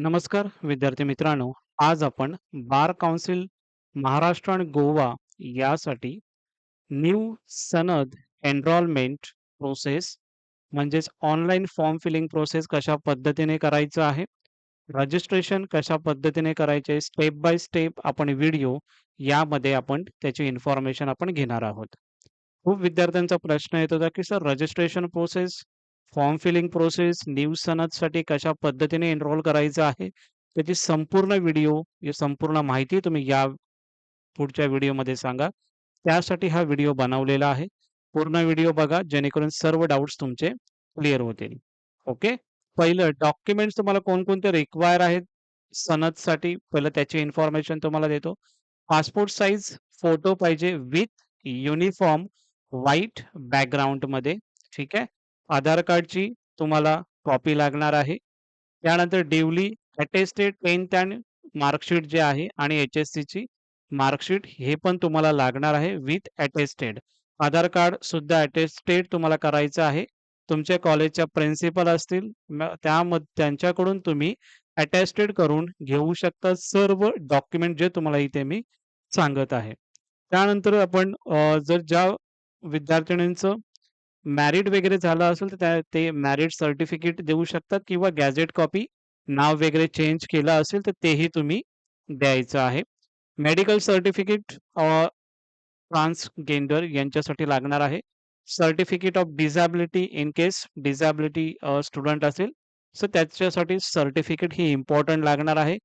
नमस्कार विद्यार्थी मित्रांनो. आज आपण बार काउन्सिल महाराष्ट्र आणि गोवा यासाठी न्यू सनद एनरोलमेंट प्रोसेस म्हणजेच ऑनलाईन फॉर्म फिलिंग प्रोसेस कशा पद्धतीने करायचं आहे रजिस्ट्रेशन कशा पद्धतीने करायचे स्टेप बाय स्टेप आपण व्हिडिओ यामध्ये आपण त्याची इन्फॉर्मेशन आपण घेणार आहोत. खूप विद्यार्थ्यांचा प्रश्न येत होता की sir registration process form filling process new सनदसाठी कशा पद्धतीने एनरोल करायचं आहे त्याची संपूर्ण व्हिडिओ संपूर्ण माहिती तुम्ही या पुढच्या व्हिडिओमध्ये सांगा. त्यासाठी हा व्हिडिओ बनवलेला आहे. पूर्ण व्हिडिओ बघा जेणेकरून सर्व डाऊट्स तुमचे क्लिअर होतील. ओके? पहिलं डॉक्युमेंट्स तुम्हाला कोणकोणते रिक्वायर आहेत सनदसाठी? पहिलं त्याची इन्फॉर्मेशन तुम्हाला देतो. पासपोर्ट साईज फोटो पाहिजे विथ युनिफॉर्म व्हाईट बॅकग्राऊंडमध्ये. ठीक आहे? आधार कार्डची तुम्हाला कॉपी लागणार आहे. त्यानंतर duly attested tenth and marksheet जे आहे आणि एच एस सीची मार्कशीट हे पण तुम्हाला लागणार आहे विथ अटेस्टेड. आधार कार्ड सुद्धा अटेस्टेड तुम्हाला करायचं आहे. तुमच्या कॉलेजच्या प्रिन्सिपल असतील त्यामध्ये त्यांच्याकडून तुम्ही अटेस्टेड करून घेऊ शकता सर्व डॉक्युमेंट जे तुम्हाला इथे मी सांगत आहे. त्यानंतर आपण जर ज्या विद्यार्थिनींचं मॅरिड वगैरे झालं असेल तर ते मॅरिड सर्टिफिकेट देऊ शकतात किंवा गॅझेट कॉपी नाव वगैरे चेंज केलं असेल तर तेही तुम्ही द्यायचं आहे. मेडिकल सर्टिफिकेट ट्रान्सजेंडर यांच्यासाठी लागणार आहे. Certificate of disability in case disability student असेल सो त्याच्यासाठी सर्टिफिकेट ही इम्पॉर्टंट लागणार आहे.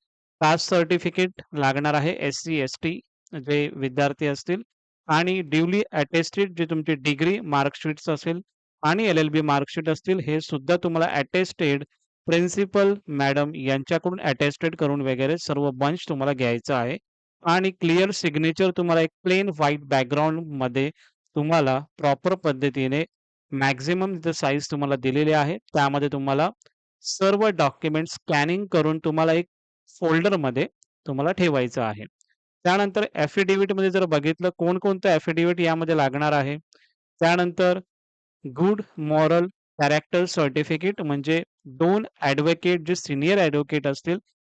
कास्ट सर्टिफिकेट लागणार आहे एस सी एस टी जे विद्यार्थी असतील. आणि ड्युली अटेस्टेड जे तुमची डिग्री मार्कशीट्स असेल आणि एल एल बी मार्कशीट असतील हे सुद्धा तुम्हाला अटेस्टेड प्रिन्सिपल मॅडम यांच्याकडून अटेस्टेड करून वगैरे सर्व बंच तुम्हाला घ्यायचं आहे. आणि क्लिअर सिग्नेचर तुम्हाला एक प्लेन व्हाईट बॅकग्राऊंडमध्ये तुम्हाला प्रॉपर पद्धतीने मॅक्झिमम साईज तुम्हाला दिलेली आहे. त्यामध्ये तुम्हाला सर्व डॉक्युमेंट स्कॅनिंग करून तुम्हाला एक फोल्डरमध्ये तुम्हाला ठेवायचं आहे. त्यानंतरमध्ये जर बघितलं कोणकोणतं ॲफिडेव्हिट यामध्ये लागणार आहे? त्यानंतर गुड मॉरल कॅरेक्टर सर्टिफिकेट म्हणजे दोन ॲडव्होकेट जे सिनियर ॲडव्होकेट असतील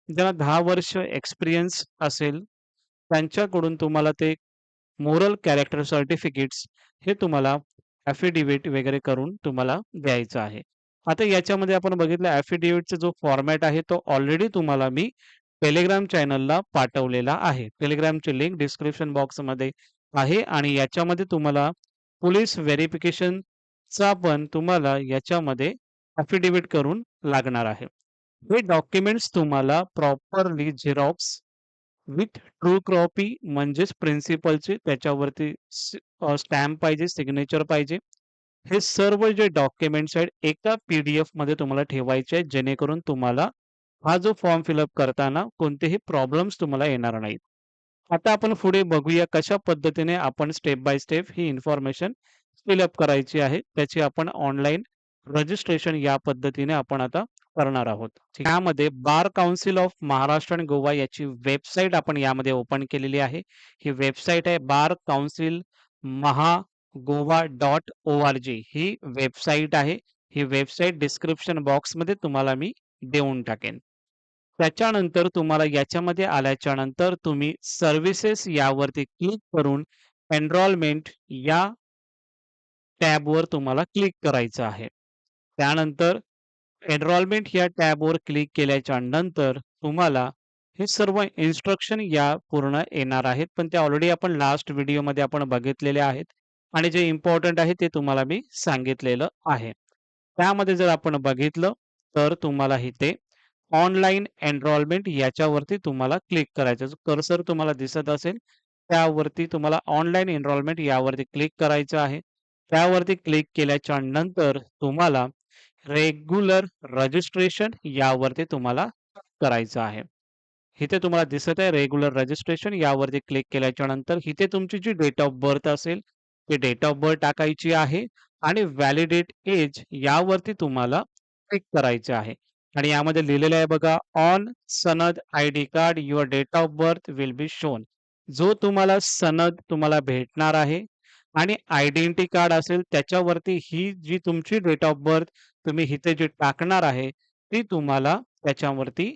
ज्यांना दहा वर्ष एक्सपिरियन्स असेल त्यांच्याकडून तुम्हाला ते मोरल कॅरेक्टर सर्टिफिकेट्स हे तुम्हाला ॲफिडेव्हिट वगैरे करून तुम्हाला द्यायचं आहे. आता याच्यामध्ये आपण बघितलं ॲफिडेव्हिटचा जो फॉर्मॅट आहे तो ऑलरेडी तुम्हाला मी टेलिग्राम चॅनलला पाठवलेला आहे. टेलिग्रामची लिंक डिस्क्रिप्शन बॉक्समध्ये आहे आणि याच्यामध्ये तुम्हाला पोलीस व्हेरिफिकेशनचा पण तुम्हाला याच्यामध्ये अफिडेव्हिट करून लागणार आहे. हे डॉक्युमेंट्स तुम्हाला properly xerox with true copy म्हणजेच प्रिन्सिपलचे त्याच्यावरती स्टॅम्प पाहिजे सिग्नेचर पाहिजे. हे सर्व जे डॉक्युमेंट्स आहेत एका पीडीएफमध्ये तुम्हाला ठेवायचे आहेत जेणेकरून तुम्हाला हा जो फॉर्म फिलअप करताना कोणतेही प्रॉब्लेम्स तुम्हाला येणार नाहीत. आता आपण पुढे बघूया कशा पद्धतीने आपण स्टेप बाय स्टेप ही इन्फॉर्मेशन फिलअप करायची आहे. त्याची आपण ऑनलाईन रजिस्ट्रेशन या पद्धतीने आपण आता करणार आहोत. यामध्ये बार काउन्सिल ऑफ महाराष्ट्र आणि गोवा याची वेबसाईट आपण यामध्ये ओपन केलेली आहे. ही वेबसाईट आहे bar council Maha Goa dot O R G. ही वेबसाईट आहे. ही वेबसाईट डिस्क्रिप्शन बॉक्समध्ये तुम्हाला मी देऊन टाकेन. त्याच्यानंतर तुम्हाला याच्यामध्ये आल्याच्यानंतर तुम्ही सर्व्हिसेस यावरती क्लिक करून एनरोलमेंट या टॅबवर तुम्हाला क्लिक करायचं आहे. त्यानंतर एनरोलमेंट या टॅबवर क्लिक केल्याच्यानंतर तुम्हाला हे सर्व इन्स्ट्रक्शन या पूर्ण येणार आहेत. पण ते ऑलरेडी आपण लास्ट व्हिडिओमध्ये आपण बघितलेले आहेत. आणि जे इम्पॉर्टंट आहे ते तुम्हाला मी सांगितलेलं आहे. त्यामध्ये जर आपण बघितलं तर तुम्हाला इथे ऑनलाईन एनरोलमेंट याच्यावरती तुम्हाला क्लिक करायचं. कर्सर तुम्हाला दिसत असेल त्यावरती तुम्हाला ऑनलाईन एनरोलमेंट यावरती क्लिक करायचं आहे. त्यावरती क्लिक केल्याच्यानंतर तुम्हाला रेग्युलर रजिस्ट्रेशन यावरती तुम्हाला करायचं आहे. इथे तुम्हाला दिसत आहे रेग्युलर रजिस्ट्रेशन यावरती क्लिक केल्याच्यानंतर इथे तुमची जी डेट ऑफ बर्थ असेल ती डेट ऑफ बर्थ टाकायची आहे आणि व्हॅलिडेट एज यावरती तुम्हाला क्लिक करायचे आहे. आणि यामध्ये लिहिलेलं आहे बघा on sanad I D card your date of birth will be shown जो तुम्हाला सनद तुम्हाला भेटणार आहे आणि आयडेंटिटी कार्ड असेल त्याच्यावरती ही जी तुमची डेट ऑफ बर्थ तुम्ही इथे जी टाकणार आहे ती तुम्हाला त्याच्यावरती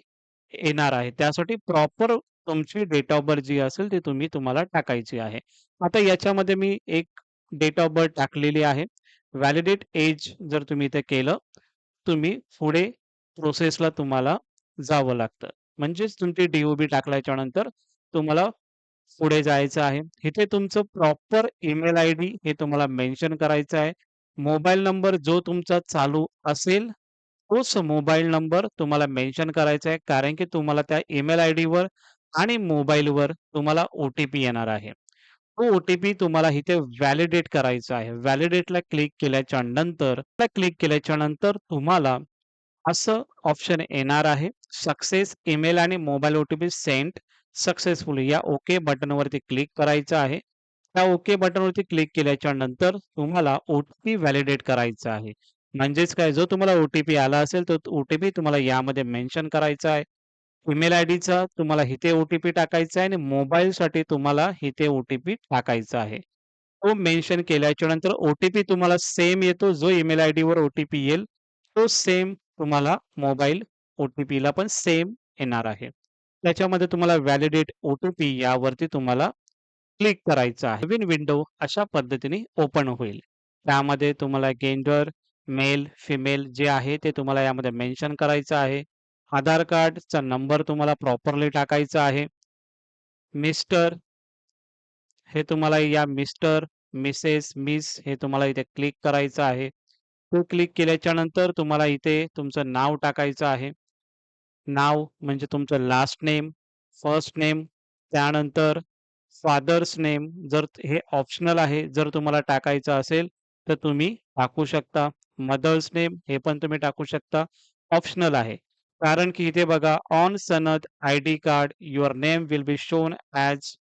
येणार आहे. त्यासाठी प्रॉपर तुमची डेट ऑफ बर्थ जी असेल ती तुम्ही तुम्हाला टाकायची आहे. आता याच्यामध्ये मी एक डेट ऑफ बर्थ टाकलेली आहे. व्हॅलिडेट एज जर तुम्ही इथे केलं, तुम्ही पुढे प्रोसेसला तुम्हाला जावं लागतं. म्हणजेच तुमची डीओबी टाकल्याच्या नंतर तुम्हाला पुढे जायचं आहे. इथे तुमचं प्रॉपर ईमेल आयडी हे तुम्हाला मेन्शन करायचं आहे. मोबाईल नंबर जो तुमचा चालू असेल, तोच मोबाईल नंबर तुम्हाला मेन्शन करायचा आहे. कारण की तुम्हाला त्या ईमेल आयडीवर आणि मोबाईलवर तुम्हाला ओ-टी-पी येणार आहे. तो ओ-टी-पी तुम्हाला इथे व्हॅलिडेट करायचा आहे. व्हॅलिडेटला क्लिक केल्याच्यानंतर क्लिक केल्याच्यानंतर तुम्हाला असं ऑप्शन येणार आहे. सक्सेस ईमेल आणि मोबाईल ओटीपी सेंट सक्सेसफुल या ओके बटनवरती क्लिक करायचं आहे. त्या ओके बटनवरती क्लिक केल्याच्यानंतर तुम्हाला ओ-टी-पी व्हॅलिडेट करायचा आहे. म्हणजेच काय जो तुम्हाला ओ-टी-पी आला असेल तो ओ-टी-पी तुम्हाला यामध्ये मेन्शन करायचा आहे. ईमेल आयडीचा तुम्हाला इथे ओ-टी-पी टाकायचा आहे आणि मोबाईलसाठी तुम्हाला इथे ओ-टी-पी टाकायचा आहे. तो मेन्शन केल्याच्यानंतर ओ-टी-पी तुम्हाला सेम येतो. जो ईमेल आयडीवर ओ-टी-पी येईल, तो सेम तुम्हाला मोबाईल ओ-टी-पीला पण सेम येणार आहे. त्याच्यामध्ये तुम्हाला व्हॅलिडेट ओ-टी-पी यावरती तुम्हाला क्लिक करायचं आहे. नवीन विंडो अशा पद्धतीने ओपन होईल. त्यामध्ये तुम्हाला गेंडर मेल, फिमेल जे आहे ते तुम्हाला यामध्ये मेन्शन करायचं आहे. आधार कार्डचा नंबर तुम्हाला प्रॉपरली टाकायचा आहे. मिस्टर हे तुम्हाला या मिस्टर, मिसेस, मिस हे तुम्हाला इथे क्लिक करायचं आहे. तो क्लिक केल्याच्यानंतर तुम्हाला इथे तुमचं नाव टाकायचं आहे. नाव म्हणजे तुमचं लास्ट नेम, फर्स्ट नेम, त्यानंतर फादर्स नेम जर हे ऑप्शनल आहे. जर तुम्हाला टाकायचं असेल, तर तुम्ही टाकू शकता. मदर्स नेम हे पण तुम्ही टाकू शकता. ऑप्शनल आहे. कारण की इथे बघा on sanad ID card your name will be shown as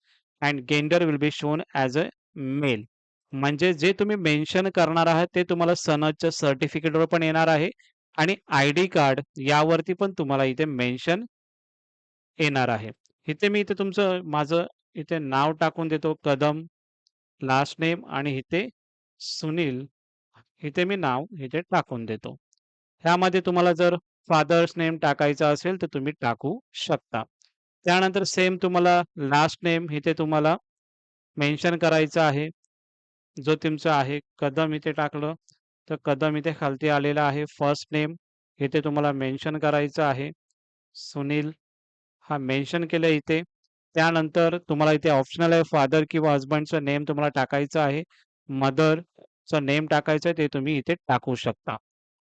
and gender will be shown as a male. म्हणजे जे तुम्ही मेन्शन करणार आहात ते तुम्हाला सनदच्या सर्टिफिकेटवर पण येणार आहे आणि आयडी कार्ड यावरती पण तुम्हाला इथे मेन्शन येणार आहे. इथे मी इथे तुमचं माझं इथे नाव टाकून देतो कदम, लास्ट नेम आणि इथे सुनील इथे मी नाव इथे टाकून देतो. ह्यामध्ये तुम्हाला जर फादर्स नेम टाकायचा असेल तर तुम्ही टाकू शकता. त्यानंतर सेम तुम्हाला लास्ट नेम इथे तुम्हाला मेन्शन करायचं आहे. जो तुमचा आहे कदम इथे टाकलं, तर कदम इथे खालती आलेला आहे. फर्स्ट नेम इथे तुम्हाला मेन्शन करायचं आहे. सुनील हा मेन्शन केलं इथे. त्यानंतर तुम्हाला इथे ऑप्शनल आहे फादर किंवा हसबँडचं नेम तुम्हाला टाकायचं आहे. मदरचं नेम टाकायचं आहे ते तुम्ही इथे टाकू शकता.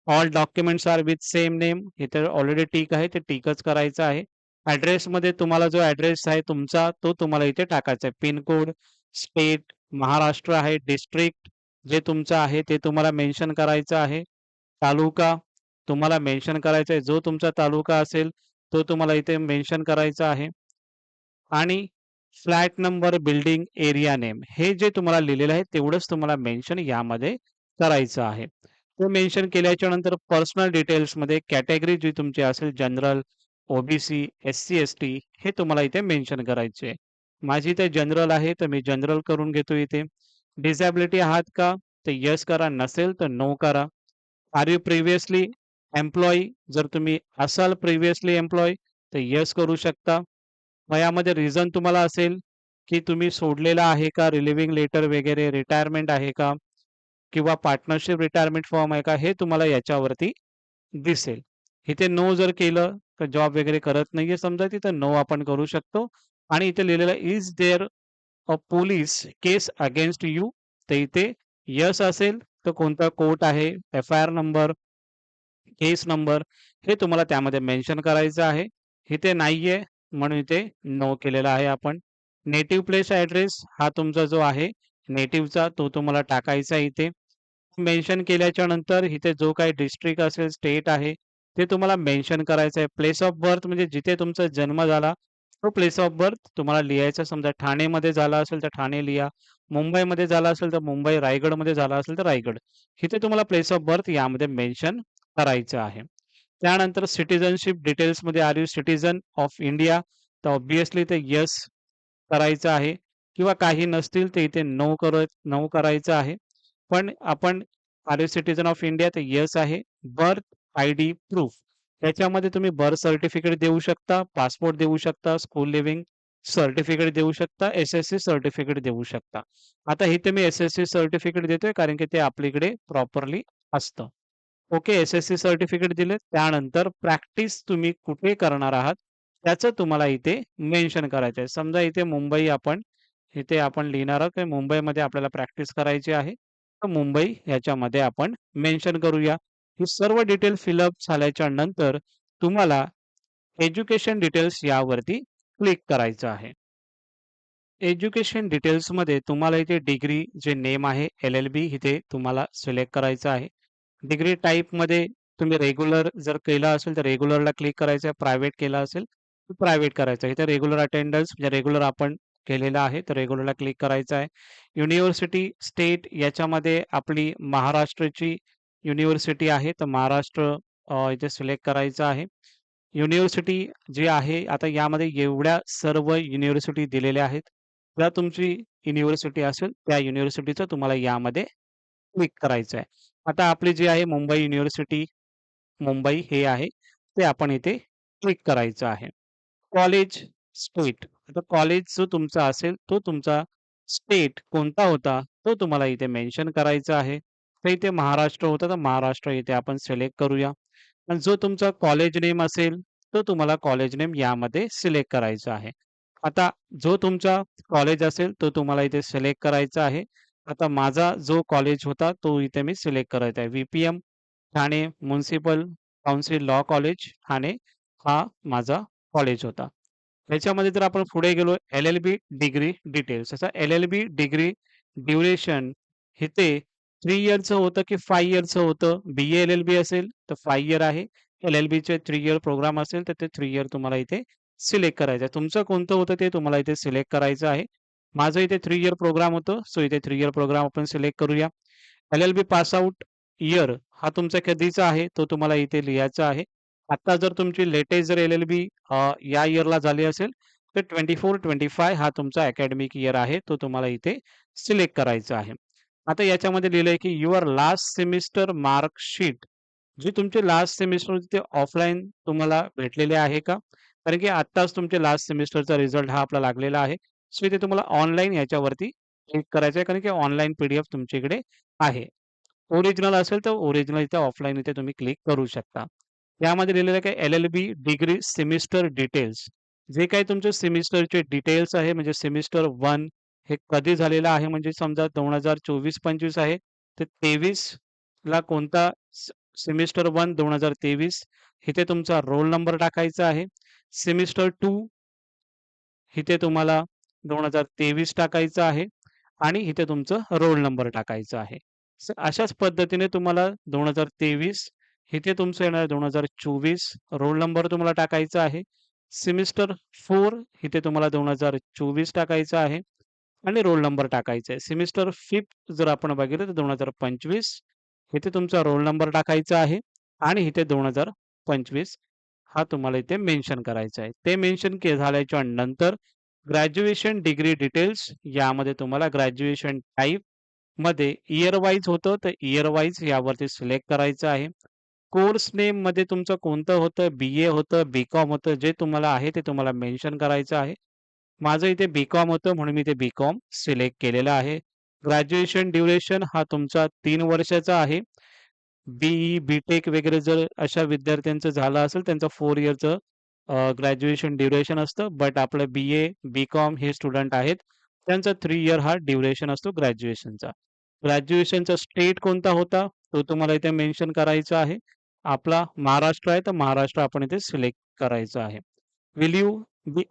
All documents are with same name इथे ऑलरेडी टीक आहे ते टीकच करायचं आहे. ॲड्रेसमध्ये तुम्हाला जो ॲड्रेस आहे तुमचा तो तुम्हाला इथे टाकायचा आहे. पिनकोड स्टेट महाराष्ट्र आहे, डिस्ट्रिक्ट जे तुमचं आहे ते तुम्हाला मेन्शन करायचं आहे. तालुका तुम्हाला मेन्शन करायचा आहे. जो तुमचा तालुका असेल तो तुम्हाला इथे मेन्शन करायचा आहे. आणि flat number, building, area name हे जे तुम्हाला लिहिलेलं आहे तेवढंच तुम्हाला मेन्शन यामध्ये करायचं आहे. ते मेन्शन केल्याच्यानंतर पर्सनल डिटेल्समध्ये कॅटेगरी जी तुमची असेल जनरल, ओबीसी एस-सी, एस-टी हे तुम्हाला इथे मेन्शन करायचे आहे. माझी इथे जनरल आहे तर मी जनरल करून घेतो इथे. डिसॅबिलिटी आहात का? तर येस करा. नसेल तर नो करा. आर यू प्रिव्हियसली एम्प्लॉयी जर तुम्ही असाल प्रिव्हियसली एम्प्लॉयी तर येस करू शकता. वयामध्ये रिझन तुम्हाला असेल, की तुम्ही सोडलेला आहे का? रिलिव्हिंग लेटर वगैरे रिटायरमेंट आहे का? किंवा पार्टनरशिप रिटायरमेंट फॉर्म आहे का? हे तुम्हाला याच्यावरती दिसेल. इथे नो जर केलं तर जॉब वगैरे करत नाहीये समजा तिथं नो आपण करू शकतो आणि इथे लिहिलेलं is there a police case against you तर इथे यस असेल तर कोणता कोर्ट आहे, एफ-आय-आर नंबर, केस नंबर हे तुम्हाला त्यामध्ये मेन्शन करायचं आहे. इथे नाहीये म्हणून इथे नो केलेला आहे आपण. नेटिव्ह प्लेस ॲड्रेस हा तुमचा जो आहे नेटिव्हचा तो तुम्हाला टाकायचा आहे इथे. मेन्शन केल्याच्यानंतर इथे जो काही डिस्ट्रिक्ट असेल, स्टेट आहे ते तुम्हाला मेन्शन करायचं आहे. प्लेस ऑफ बर्थ म्हणजे जिथे तुमचा जन्म झाला तो प्लेस ऑफ बर्थ तुम्हाला लिहायचा. समजा ठाणेमध्ये झाला असेल तर ठाणे लिहा. मुंबईमध्ये झाला असेल तर मुंबई, रायगडमध्ये झाला असेल तर रायगड. इथे तुम्हाला प्लेस ऑफ बर्थ यामध्ये मेन्शन करायचं आहे. त्यानंतर सिटिझनशिप डिटेल्समध्ये are you citizen of India तर ऑब्विसली ते येस करायचं आहे किंवा काही नसतील ते इथे नो कर नो करायचं आहे. पण आपण are you citizen of India तर येस आहे. बर्थ आयडी प्रूफ त्याच्यामध्ये तुम्ही बर्थ सर्टिफिकेट देऊ शकता, पासपोर्ट देऊ शकता, स्कूल लिव्हिंग सर्टिफिकेट देऊ शकता, एस-एस-सी सर्टिफिकेट देऊ शकता. आता इथे मी एस-एस-सी सर्टिफिकेट देतोय कारण की ते आपल्याकडे प्रॉपरली असतं. ओके, एस-एस-सी सर्टिफिकेट दिले. त्यानंतर प्रॅक्टिस तुम्ही कुठे करणार आहात, त्याचं तुम्हाला इथे मेन्शन करायचं आहे. समजा इथे मुंबई आपण इथे आपण लिहिणार आहोत, की मुंबईमध्ये आपल्याला प्रॅक्टिस करायची आहे. तर मुंबई ह्याच्यामध्ये आपण मेन्शन करूया. ही सर्व डिटेल फिलअप झाल्याच्यानंतर तुम्हाला एज्युकेशन डिटेल्स यावरती क्लिक करायचं आहे. एज्युकेशन डिटेल्समध्ये तुम्हाला इथे डिग्री जे नेम आहे एल-एल-बी इथे तुम्हाला सिलेक्ट करायचं आहे. डिग्री टाईपमध्ये तुम्ही रेग्युलर जर केलं असेल तर रेग्युलरला क्लिक करायचं आहे. प्रायव्हेट केला असेल तर प्रायव्हेट करायचं आहे. इथे रेग्युलर अटेंडन्स म्हणजे रेग्युलर आपण केलेलं आहे तर रेग्युलरला क्लिक करायचं आहे. युनिव्हर्सिटी, स्टेट याच्यामध्ये आपली महाराष्ट्राची युनिव्हर्सिटी आहे तर महाराष्ट्र इथे सिलेक्ट करायचं आहे. युनिव्हर्सिटी जी आहे आता यामध्ये एवढ्या सर्व युनिव्हर्सिटी दिलेल्या आहेत. जर तुमची युनिव्हर्सिटी असेल त्या युनिव्हर्सिटीचं तुम्हाला यामध्ये क्लिक करायचं आहे. आता आपली जी आहे मुंबई युनिव्हर्सिटी, मुंबई हे आहे ते आपण इथे क्लिक करायचं आहे. कॉलेज, स्टेट आता कॉलेज जो तुमचा असेल तो तुमचा स्टेट कोणता होता तो तुम्हाला इथे मेन्शन करायचा आहे. तर इथे महाराष्ट्र होता तर महाराष्ट्र इथे आपण सिलेक्ट करूया. आणि जो तुमचा कॉलेज नेम असेल तो तुम्हाला कॉलेज नेम यामध्ये सिलेक्ट करायचा आहे. आता जो तुमचा कॉलेज असेल तो तुम्हाला इथे सिलेक्ट करायचा आहे. आता माझा जो कॉलेज होता तो इथे मी सिलेक्ट करायचा आहे. VPM Thane municipal council law college Thane हा माझा कॉलेज होता. त्याच्यामध्ये जर आपण पुढे गेलो एल-एल-बी डिग्री डिटेल्स असा एल-एल-बी डिग्री ड्युरेशन इथे थ्री इयरचं होतं की फाय इयरचं होतं. बी-ए एल-एल-बी असेल तर फाय इयर आहे. एल-एल-बीचे थ्री इयर प्रोग्राम असेल तर ते थ्री इयर तुम्हाला इथे सिलेक्ट करायचं आहे. तुमचं कोणतं होतं ते तुम्हाला इथे सिलेक्ट करायचं आहे. माझं इथे थ्री इयर प्रोग्राम होतं. सो इथे थ्री इयर प्रोग्राम आपण सिलेक्ट करूया. एल-एल-बी पास आउट इयर हा तुमचा कधीचा आहे तो तुम्हाला इथे लिहायचा आहे. आता जर तुमची लेटेस्ट जर एल-एल-बी या इयरला झाली असेल तर 24-25 हा तुमचा अकॅडमिक इयर आहे तो तुम्हाला इथे सिलेक्ट करायचा आहे. आता याच्यामध्ये लिहिलंय की युअर लास्ट सेमिस्टर मार्कशीट जी तुमची लास्ट सेमिस्टर होती ते ऑफलाईन तुम्हाला भेटलेले आहे का? कारण की आत्ताच तुमचे लास्ट सेमिस्टरचा रिझल्ट हा आपला लागलेला आहे. सो इथे तुम्हाला ऑनलाईन याच्यावरती क्लिक करायचं आहे कारण की ऑनलाईन पी-डी-एफ तुमच्याकडे आहे. ओरिजिनल असेल तर ओरिजिनल इथे ऑफलाईन इथे तुम्ही क्लिक करू शकता. यामध्ये लिहिलेलं आहे की एल-एल-बी डिग्री सेमिस्टर डिटेल्स जे काही तुमचे सेमिस्टरचे डिटेल्स आहे म्हणजे सेमिस्टर वन हे कधी झालेलं आहे म्हणजे समजा 2024-25 आहे तर 23 ला कोणता स सेमिस्टर 1 2023 इथे तुमचा रोल नंबर टाकायचा आहे. सेमिस्टर टू इथे तुम्हाला 2023 टाकायचं आहे आणि इथे तुमचं रोल नंबर टाकायचा आहे. अशाच पद्धतीने तुम्हाला 2023 इथे तुमचं येणार 2024 रोल नंबर तुम्हाला टाकायचा आहे. सेमिस्टर फोर इथे तुम्हाला 2024 टाकायचा आहे आणि रोल नंबर टाकायचा आहे. सेमिस्टर फिफ्थ जर आपण बघितलं तर 2025 इथे तुमचा रोल नंबर टाकायचा आहे आणि इथे 2025 हा तुम्हाला इथे मेन्शन करायचा आहे. ते मेन्शन के झाल्याच्यानंतर ग्रॅज्युएशन डिग्री डिटेल्स यामध्ये तुम्हाला ग्रॅज्युएशन टाइपमध्ये इयर वाईज होतं तर इयर वाईज यावरती सिलेक्ट करायचं आहे. कोर्स नेममध्ये तुमचं कोणतं होतं, बी-ए होतं, बी-कॉम होतं जे तुम्हाला आहे ते तुम्हाला मेन्शन करायचं आहे. माझं इथे बी-कॉम होतं म्हणून मी इथे बी-कॉम सिलेक्ट केलेलं आहे. ग्रॅज्युएशन ड्युरेशन हा तुमचा तीन वर्षाचा आहे. बी-ई, बी-टेक वगैरे जर अशा विद्यार्थ्यांचं झालं असेल त्यांचं फोर इयरचं ग्रॅज्युएशन ड्युरेशन असतं. बट आपलं बी-ए, बी-कॉम हे स्टुडंट आहेत त्यांचा थ्री इयर हा ड्युरेशन असतो ग्रॅज्युएशनचा. ग्रॅज्युएशनचा स्टेट कोणता होता तो तुम्हाला इथे मेन्शन करायचा आहे. आपला महाराष्ट्र आहे तर महाराष्ट्र आपण इथे सिलेक्ट करायचं आहे. Will you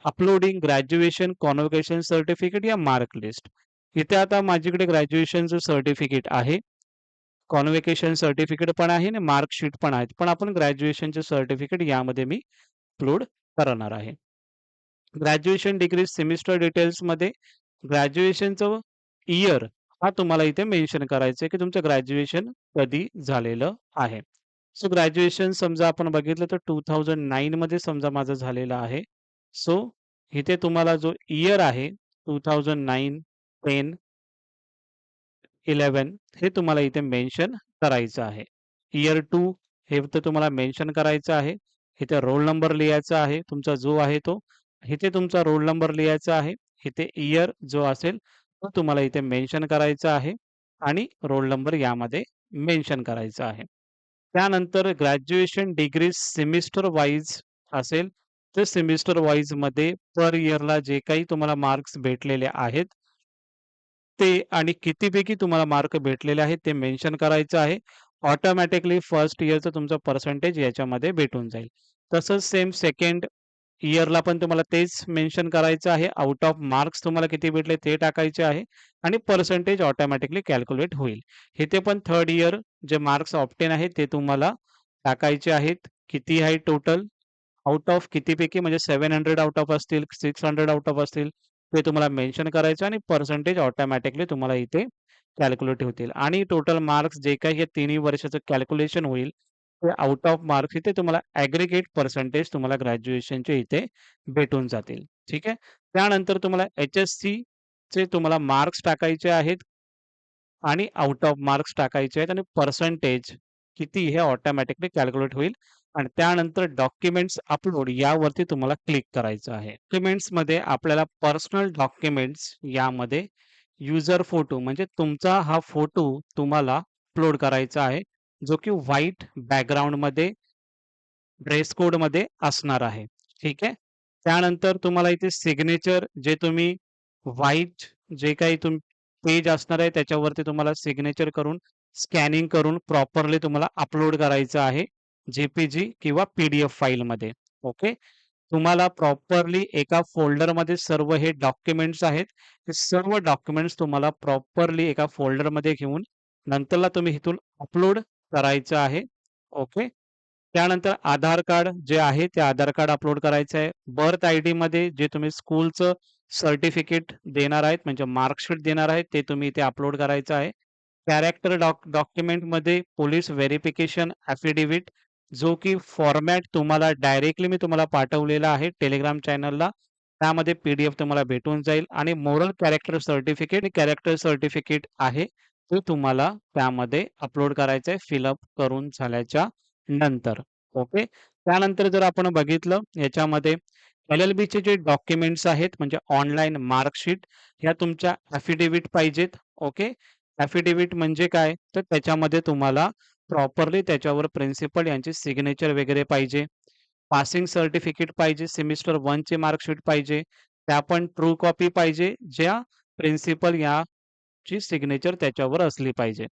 uploading graduation convocation certificate या मार्क लिस्ट इथे आता माझ्याकडे ग्रॅज्युएशनचं सर्टिफिकेट आहे. कॉन्व्हेकेशन सर्टिफिकेट पण आहे आणि मार्कशीट पण आहेत. पण आपण ग्रॅज्युएशनचे सर्टिफिकेट यामध्ये मी अपलोड करणार आहे. ग्रॅज्युएशन डिग्री सेमिस्टर डिटेल्समध्ये ग्रॅज्युएशनचं इयर हा तुम्हाला इथे मेन्शन करायचं आहे की तुमचं ग्रॅज्युएशन कधी झालेलं आहे. सो ग्रॅज्युएशन समजा आपण बघितलं तर 2009 मध्ये समजा माझं झालेलं आहे. सो इथे तुम्हाला जो इयर आहे 2009, 10 11 हे तुम्हाला इथे मेन्शन करायचं आहे. इयर टू हे तर तुम्हाला मेन्शन करायचं आहे. इथे रोल नंबर लिहायचा आहे तुमचा जो आहे तो. इथे तुमचा रोल नंबर लिहायचा आहे. इथे इयर जो असेल तो तुम्हाला इथे मेन्शन करायचा आहे आणि रोल नंबर यामध्ये मेन्शन करायचा आहे. त्यानंतर ग्रॅज्युएशन डिग्री सेमिस्टर वाईज असेल, तर सेमिस्टर वाईजमध्ये पर इयरला जे काही तुम्हाला मार्क्स भेटलेले आहेत ते आणि कितीपैकी तुम्हाला मार्क भेटलेले आहेत ते मेन्शन करायचं आहे. ऑटोमॅटिकली फर्स्ट इयरचं तुमचं पर्सेंटेज याच्यामध्ये भेटून जाईल. तसंच सेम सेकंड इयरला पण तुम्हाला तेच मेन्शन करायचं आहे. आउट ऑफ मार्क्स तुम्हाला किती भेटले ते टाकायचे आहे आणि पर्सेंटेज ऑटोमॅटिकली कॅल्क्युलेट होईल. इथे पण थर्ड इयर जे मार्क्स ऑप्टेन आहेत ते तुम्हाला टाकायचे आहेत. किती आहे टोटल? आउट ऑफ कितीपैकी म्हणजे 700 आउट ऑफ असतील, 600 आउट ऑफ असतील, ते तुम्हाला मेन्शन करायचं आणि पर्सेंटेज ऑटोमॅटिकली तुम्हाला इथे कॅल्क्युलेट होतील आणि टोटल मार्क्स जे काही हे तिन्ही वर्षाचं कॅल्क्युलेशन होईल, ते आउट ऑफ मार्क्स इथे तुम्हाला ॲग्रिगेट पर्सेंटेज तुम्हाला ग्रॅज्युएशनचे इथे भेटून जातील. ठीक आहे. त्यानंतर तुम्हाला एच-एस-सीचे तुम्हाला मार्क्स टाकायचे आहेत आणि आउट ऑफ मार्क्स टाकायचे आहेत आणि पर्सेंटेज किती हे ऑटोमॅटिकली कॅल्क्युलेट होईल आणि त्यानंतर डॉक्युमेंट्स अपलोड यावरती तुम्हाला क्लिक करायचं आहे. डॉक्युमेंट्समध्ये आपल्याला पर्सनल डॉक्युमेंट्स यामध्ये युजर फोटो म्हणजे तुमचा हा फोटो तुम्हाला अपलोड करायचा आहे, जो की व्हाईट बॅकग्राऊंडमध्ये ड्रेस कोडमध्ये असणार आहे. ठीक आहे. त्यानंतर तुम्हाला इथे सिग्नेचर जे तुम्ही व्हाईट जे काही तुम पेज असणार आहे त्याच्यावरती तुम्हाला सिग्नेचर करून, स्कॅनिंग करून प्रॉपरली तुम्हाला अपलोड करायचं आहे. जेपीजी किंवा पीडीएफ फाईल मध्ये फाईलमध्ये. ओके. तुम्हाला प्रॉपरली एका फोल्डरमध्ये सर्व हे डॉक्युमेंट्स आहेत. हे सर्व डॉक्युमेंट्स तुम्हाला प्रॉपरली एका फोल्डरमध्ये घेऊन नंतरला तुम्ही इथून अपलोड करायचं आहे. ओके. त्यानंतर आधार कार्ड जे आहे ते आधार कार्ड अपलोड करायचं आहे. बर्थ आय डी मध्ये जे तुम्ही स्कूलचं सर्टिफिकेट देणार आहेत म्हणजे मार्कशीट देणार आहेत ते तुम्ही इथे अपलोड करायचं आहे. कॅरेक्टर डॉक डॉक्युमेंटमध्ये पोलीस व्हेरिफिकेशन ॲफिडेव्हिट जो की फॉर्मॅट तुम्हाला डायरेक्टली मी तुम्हाला पाठवलेला आहे टेलिग्राम चॅनलला. त्यामध्ये पीडीएफ तुम्हाला भेटून जाईल आणि moral character certificate character certificate आहे, ते तुम्हाला त्यामध्ये अपलोड करायचं आहे फिलअप करून झाल्याच्यानंतर. ओके. त्यानंतर जर आपण बघितलं याच्यामध्ये एल-एल-बीचे जे डॉक्युमेंट्स आहेत म्हणजे ऑनलाईन मार्कशीट ह्या तुमच्या ॲफिडेव्हिट पाहिजेत. ओके. ॲफिडेव्हिट म्हणजे काय? तर त्याच्यामध्ये तुम्हाला प्रॉपरली त्याच्यावर प्रिन्सिपल यांची सिग्नेचर वगैरे पाहिजे. पासिंग सर्टिफिकेट पाहिजे. सेमिस्टर वनचे मार्कशीट पाहिजे. त्या पण ट्रू कॉपी पाहिजे, ज्या प्रिन्सिपल याची सिग्नेचर त्याच्यावर असली पाहिजे.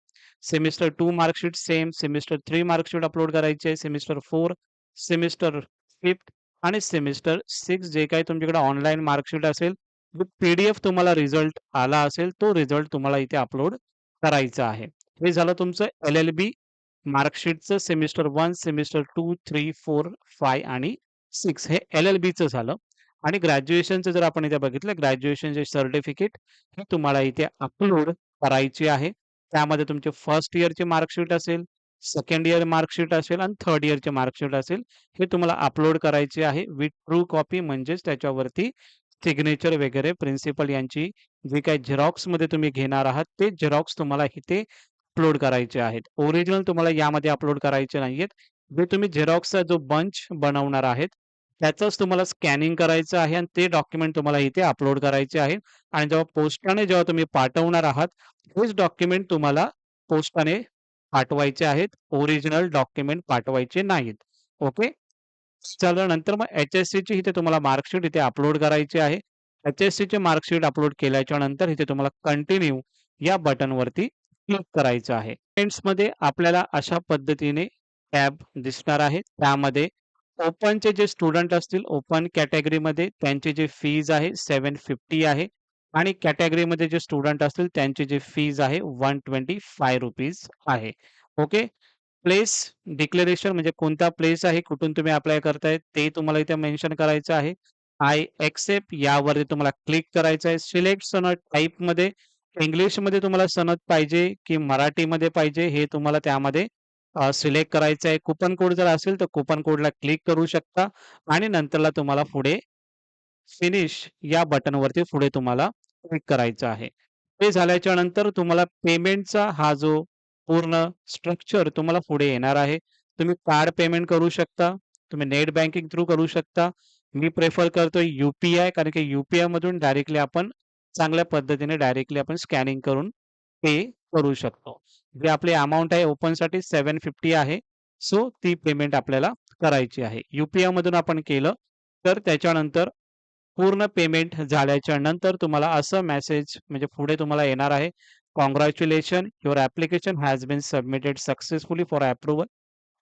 Semester two marksheet same, semester three marksheet upload करायची आहे. सेमिस्टर फोर सेमिस्टर फिफ्थ आणि सेमिस्टर सिक्स जे काही तुमच्याकडे ऑनलाईन मार्कशीट असेल, पी-डी-एफ तुम्हाला रिझल्ट आला असेल, तो रिझल्ट तुम्हाला इथे अपलोड करायचा आहे. हे झालं तुमचं एल-एल-बी मार्कशीटचं सेमिस्टर वन सेमिस्टर 2, 3, 4, 5 आणि सिक्स हे एल-एल-बीचं झालं आणि ग्रॅज्युएशनचं जर आपण इथे बघितलं ग्रॅज्युएशनचे सर्टिफिकेट हे तुम्हाला इथे अपलोड करायची आहे. त्यामध्ये तुमचे फर्स्ट इयरचे मार्कशीट असेल, सेकंड इयर मार्कशीट असेल आणि थर्ड इयरचे मार्कशीट असेल. हे तुम्हाला अपलोड करायचे आहे विथ ट्रू कॉपी म्हणजेच त्याच्यावरती सिग्नेचर वगैरे प्रिन्सिपल यांची जी काही झेरॉक्समध्ये तुम्ही घेणार आहात, ते झेरॉक्स तुम्हाला इथे अपलोड करायचे आहेत. ओरिजिनल तुम्हाला यामध्ये अपलोड करायचे नाहीयेत. जे तुम्ही झेरॉक्सचा जो बंच बनवणार आहेत, त्याचंच तुम्हाला स्कॅनिंग करायचं आहे आणि ते डॉक्युमेंट तुम्हाला इथे अपलोड करायचे आहे आणि जेव्हा पोस्टाने जेव्हा तुम्ही पाठवणार आहात, हेच डॉक्युमेंट तुम्हाला पोस्टाने पाठवायचे आहेत. ओरिजिनल डॉक्युमेंट पाठवायचे नाहीत. ओके. झालं नंतर मग एच-एस-सीची इथे तुम्हाला मार्कशीट इथे अपलोड करायची आहे. एच एस सीचे मार्कशीट अपलोड केल्याच्यानंतर इथे तुम्हाला कंटिन्यू या बटनवरती क्लिक करायचं आहे. मध्ये आपल्याला अशा पद्धतीने टॅब दिसणार आहे. त्यामध्ये ओपनचे जे स्टुडंट असतील, ओपन कॅटेगरीमध्ये त्यांची जी फीज आहे 750 आहे आणि कॅटेगरीमध्ये जे स्टुडंट असतील त्यांची जी फीज आहे ₹125 आहे. ओके. प्लेस डिक्लेरेशन म्हणजे कोणता प्लेस आहे, कुठून तुम्ही अप्लाय करताय ते तुम्हाला इथे मेन्शन करायचं आहे. आय एक्सेप्ट यावरती तुम्हाला क्लिक करायचं आहे. सिलेक्ट सनद टाइपमध्ये इंग्लिशमध्ये तुम्हाला सनद पाहिजे की मराठीमध्ये पाहिजे हे तुम्हाला त्यामध्ये सिलेक्ट करायचं आहे. कुपन कोड जर असेल तर कुपन कोडला क्लिक करू शकता आणि नंतरला तुम्हाला पुढे फिनिश या बटनवरती पुढे तुम्हाला क्लिक करायचं आहे. ते झाल्याच्यानंतर तुम्हाला पेमेंटचा हा जो पूर्ण स्ट्रक्चर तुम्हाला पुढे येणार आहे. तुम्ही कार्ड पेमेंट करू शकता. तुम्ही नेट बँकिंग थ्रू करू शकता. मी प्रेफर करतोय युपीआय कारण की युपीआय मधून डायरेक्टली आपण चांगल्या पद्धतीने डायरेक्टली आपण स्कॅनिंग करून पे करू शकतो. जे आपली अमाऊंट आहे ओपनसाठी 750 आहे. सो ती पेमेंट आपल्याला करायची आहे. युपीआय मधून आपण केलं तर त्याच्यानंतर पूर्ण पेमेंट झाल्याच्यानंतर तुम्हाला असं मेसेज म्हणजे पुढे तुम्हाला येणार आहे. Congratulation your application has been submitted successfully for approval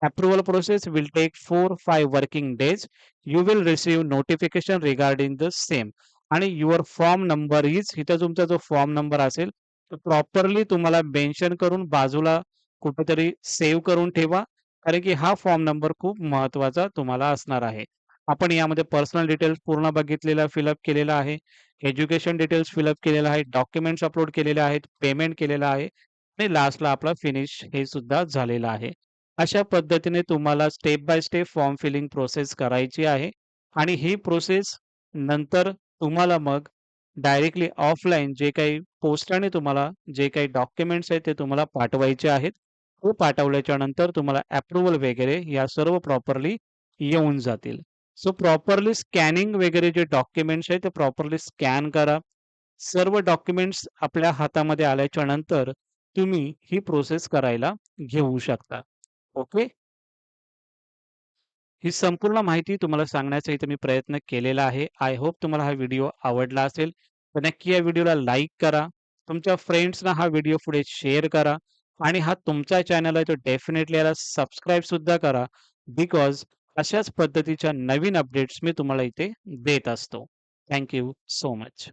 approval process will take 4-5 working days. You will receive notification regarding the same आणि युअर फॉर्म नंबर इज इथं तुमचा जो फॉर्म नंबर असेल तो प्रॉपरली तुम्हाला मेन्शन करून बाजूला कुठेतरी सेव्ह करून ठेवा. कारण की हा फॉर्म नंबर खूप महत्त्वाचा तुम्हाला असणार आहे. आपण यामध्ये पर्सनल डिटेल्स पूर्ण बघितलेला फिलअप केलेला आहे. एज्युकेशन डिटेल्स फिलअप केलेला आहे. डॉक्युमेंट्स अपलोड केलेले आहेत. पेमेंट केलेलं आहे आणि लास्टला आपला फिनिश हे सुद्धा झालेलं आहे. अशा पद्धतीने तुम्हाला step by step form filling process करायची आहे आणि ही प्रोसेस नंतर तुम्हाला मग डायरेक्टली ऑफलाईन जे काही पोस्टाने तुम्हाला जे काही डॉक्युमेंट्स आहेत ते तुम्हाला पाठवायचे आहेत. ते पाठवल्याच्या नंतर तुम्हाला अप्रुव्हल वगैरे या सर्व प्रॉपरली येऊन जातील. सो प्रॉपरली स्कॅनिंग वगैरे जे डॉक्युमेंट्स आहेत ते प्रॉपरली स्कॅन करा. सर्व डॉक्युमेंट्स आपल्या हातामध्ये आल्याच्यानंतर तुम्ही ही प्रोसेस करायला घेऊ शकता. ओके. ही संपूर्ण माहिती तुम्हाला सांगण्याचा इथे मी प्रयत्न केलेला आहे. आय होप तुम्हाला हा व्हिडिओ आवडला असेल. तर नक्की या व्हिडिओला लाईक करा. तुमच्या फ्रेंड्सना हा व्हिडिओ पुढे शेअर करा आणि हा तुमचा चॅनल आहे तो डेफिनेटली याला सबस्क्राईब सुद्धा करा. बिकॉज अशाच पद्धतीच्या नवीन अपडेट्स मी तुम्हाला इथे देत असतो. Thank you so much.